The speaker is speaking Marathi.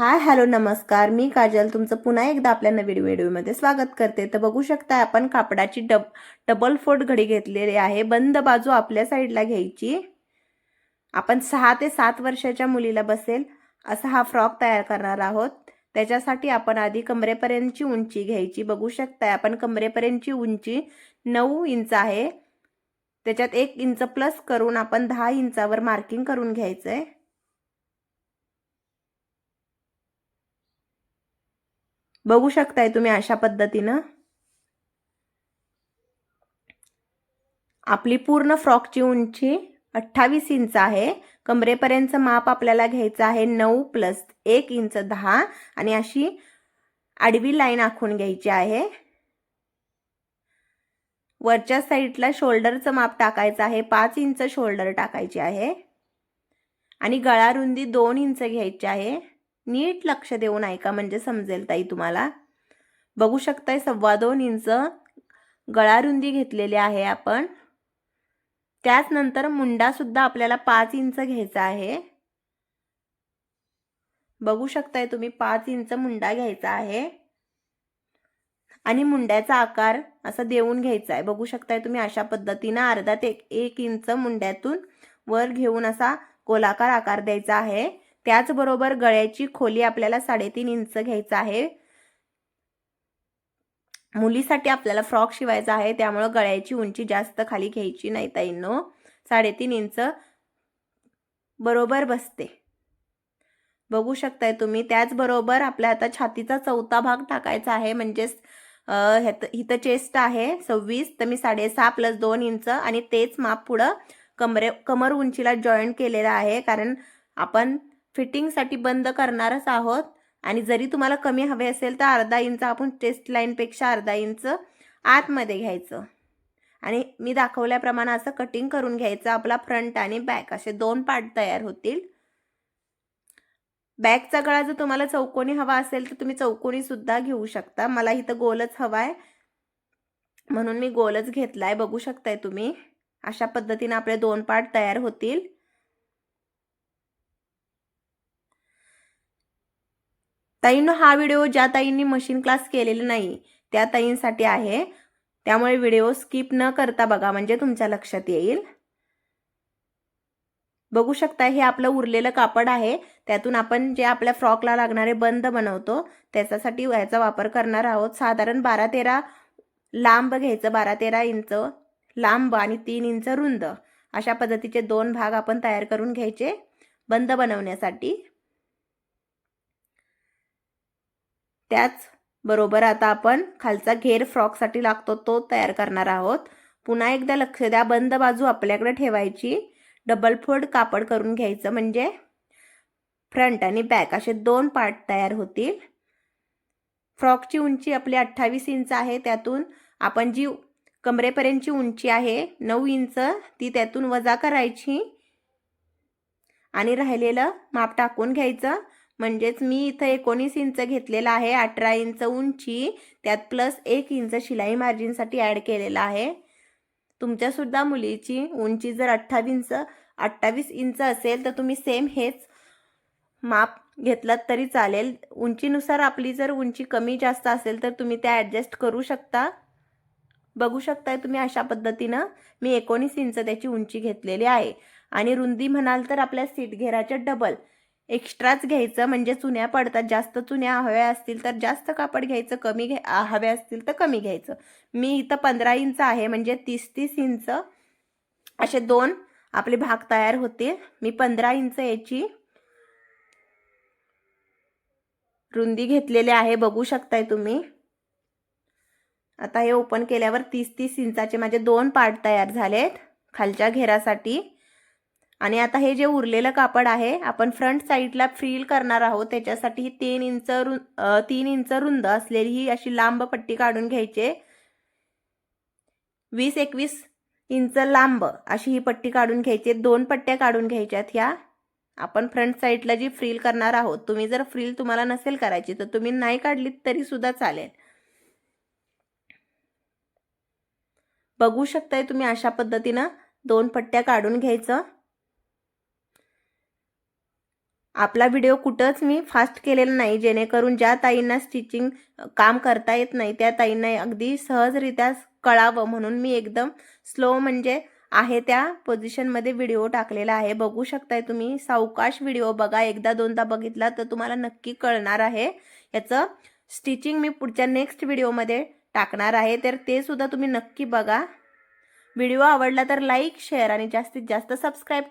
हाय हॅलो नमस्कार. मी काजल. तुमचं पुन्हा एकदा आपल्या नवीन व्हिडिओमध्ये स्वागत करते. तर बघू शकता आपण कापडाची डब डबल फोल्ड घडी घेतलेली आहे. बंद बाजू आपल्या साईडला घ्यायची. आपण सहा ते सात वर्षाच्या मुलीला बसेल असा हा फ्रॉक तयार करणार आहोत. त्याच्यासाठी आपण आधी कमरेपर्यंतची उंची घ्यायची. बघू शकताय आपण कमरेपर्यंतची उंची नऊ इंच आहे. त्याच्यात एक इंच प्लस करून आपण दहा इंचावर मार्किंग करून घ्यायचं आहे बघू शकताय तुम्ही अशा पद्धतीनं. आपली पूर्ण फ्रॉकची उंची अठ्ठावीस इंच आहे. कमरेपर्यंतचं माप आपल्याला घ्यायचं आहे नऊ प्लस एक इंच दहा. आणि अशी आडवी लाईन आखून घ्यायची आहे. वरच्या साईडला शोल्डरचं माप टाकायचं आहे. पाच इंच शोल्डर टाकायचे आहे. आणि गळा रुंदी दोन इंच घ्यायची आहे. नीट लक्ष देऊन ऐका म्हणजे समजेल ताई तुम्हाला. बघू शकताय सव्वा दोन इंच गळारुंदी घेतलेली आहे आपण. त्याचनंतर मुंडा सुद्धा आपल्याला पाच इंच घ्यायचा आहे. बघू शकताय तुम्ही पाच इंच मुंडा घ्यायचा आहे. आणि मुंड्याचा आकार असा देऊन घ्यायचा आहे. बघू शकताय तुम्ही अशा पद्धतीनं अर्धा ते एक इंच मुंड्यातून वर घेऊन असा गोलाकार आकार द्यायचा आहे. त्याचबरोबर गळ्याची खोली आपल्याला साडेतीन इंच घ्यायचं आहे. मुलीसाठी आपल्याला फ्रॉक शिवायचा आहे त्यामुळं गळ्याची उंची जास्त खाली घ्यायची नाही ताईंनो. साडेतीन इंच बरोबर बसते. बघू शकताय तुम्ही त्याचबरोबर आपल्या आता छातीचा चौथा भाग टाकायचा आहे म्हणजेच हिथं चेस्ट आहे सव्वीस तर मी साडेसहा प्लस दोन इंच आणि तेच माप पुढं कमरे कमर उंचीला जॉईंट केलेलं आहे कारण आपण फिटिंगसाठी बंद करणारच आहोत. आणि जरी तुम्हाला कमी हवे असेल तर अर्धा इंच आपण टेस्ट लाईनपेक्षा अर्धा इंच आतमध्ये घ्यायचं. आणि मी दाखवल्याप्रमाणे असं कटिंग करून घ्यायचं. आपला फ्रंट आणि बॅक असे दोन पार्ट तयार होतील. बॅकचा गळा जर तुम्हाला चौकोनी हवा असेल तर तुम्ही चौकोनी सुद्धा घेऊ शकता. मला इथं गोलच हवा आहे म्हणून मी गोलच घेतला आहे बघू शकताय तुम्ही. अशा पद्धतीने आपले दोन पार्ट तयार होतील. ताईंनो हा व्हिडिओ ज्या ताईंनी मशीन क्लास केलेला नाही त्या ताईंसाठी आहे. त्यामुळे व्हिडिओ स्किप न करता बघा म्हणजे तुमच्या लक्षात येईल. बघू शकता हे आपलं उरलेलं कापड आहे. त्यातून आपण जे आपल्या फ्रॉकला लागणारे बंद बनवतो त्याच्यासाठी याचा वापर करणार आहोत. साधारण बारा तेरा लांब घ्यायचं बारा तेरा इंच लांब आणि तीन इंच रुंद. अशा पद्धतीचे दोन भाग आपण तयार करून घ्यायचे बंद बनवण्यासाठी. त्याच बरोबर आता आपण खालचा घेर फ्रॉकसाठी लागतो तो तयार करणार आहोत. पुन्हा एकदा लक्ष द्या बंद बाजू आपल्याकडे ठेवायची. डबल फोल्ड कापड करून घ्यायचं म्हणजे फ्रंट आणि बॅक असे दोन पार्ट तयार होतील. फ्रॉकची उंची आपली अठ्ठावीस इंच आहे त्यातून आपण जी कमरेपर्यंतची उंची आहे नऊ इंच ती त्यातून वजा करायची. आणि राहिलेलं माप टाकून घ्यायचं. म्हणजेच मी इथं एकोणीस इंच घेतलेला आहे अठरा इंच उंची त्यात प्लस एक इंच शिलाई मार्जिनसाठी ॲड केलेला आहे. तुमच्यासुद्धा मुलीची उंची जर अठ्ठावीस अठ्ठावीस इंच असेल तर तुम्ही सेम हेच माप घेतलं तरी चालेल. उंचीनुसार आपली जर उंची कमी जास्त असेल तर तुम्ही त्या ॲडजस्ट करू शकता. बघू शकताय तुम्ही अशा पद्धतीनं मी एकोणीस इंच त्याची उंची घेतलेली आहे. आणि रुंदी म्हणाल तर आपल्या सीट घेराच्या डबल एक्स्ट्राच घ्यायचं म्हणजे चुन्या पडतात जास्त चुन्या हव्या असतील तर जास्त कापड घ्यायचं कमी घ्या हव्या असतील तर कमी घ्यायचं. मी इथं पंधरा इंच आहे म्हणजे तीस तीस इंच. असे दोन आपले भाग तयार होते मी पंधरा इंच याची रुंदी घेतलेली आहे बघू शकताय तुम्ही. आता हे ओपन केल्यावर तीस तीस इंचाचे माझे दोन पार्ट तयार झालेत खालच्या घेरासाठी. आणि आता हे जे उरलेलं कापड आहे आपण फ्रंट साईडला फ्रील करणार आहोत. त्याच्यासाठी ही तीन इंच रु तीन इंच रुंद असलेली ही अशी लांब पट्टी काढून घ्यायचे. वीस एकवीस इंच लांब अशी ही पट्टी काढून घ्यायची. दोन पट्ट्या काढून घ्यायच्यात ह्या. आपण फ्रंट साईडला जी फ्रील करणार आहोत तुम्ही जर फ्रील तुम्हाला नसेल करायची तर तुम्ही नाही काढलीत तरी सुद्धा चालेल. बघू शकताय तुम्ही अशा पद्धतीनं दोन पट्ट्या काढून घ्यायचं. आपला व्हिडिओ कुठंच मी फास्ट केलेला नाही. जेणेकरून ज्या ताईंना स्टिचिंग काम करता येत नाही त्या ताईंना अगदी सहजरित्या कळावं. म्हणून मी एकदम स्लो म्हणजे आहे त्या पोझिशनमध्ये व्हिडिओ टाकलेला आहे. बघू शकताय तुम्ही सावकाश व्हिडिओ बघा. एकदा दोनदा बघितला तर तुम्हाला नक्की कळणार आहे. याचं स्टिचिंग मी पुढच्या नेक्स्ट व्हिडिओमध्ये टाकणार आहे. तर ते सुद्धा तुम्ही नक्की बघा. व्हिडिओ आवडला तर लाईक शेअर आणि जास्तीत जास्त सबस्क्राईब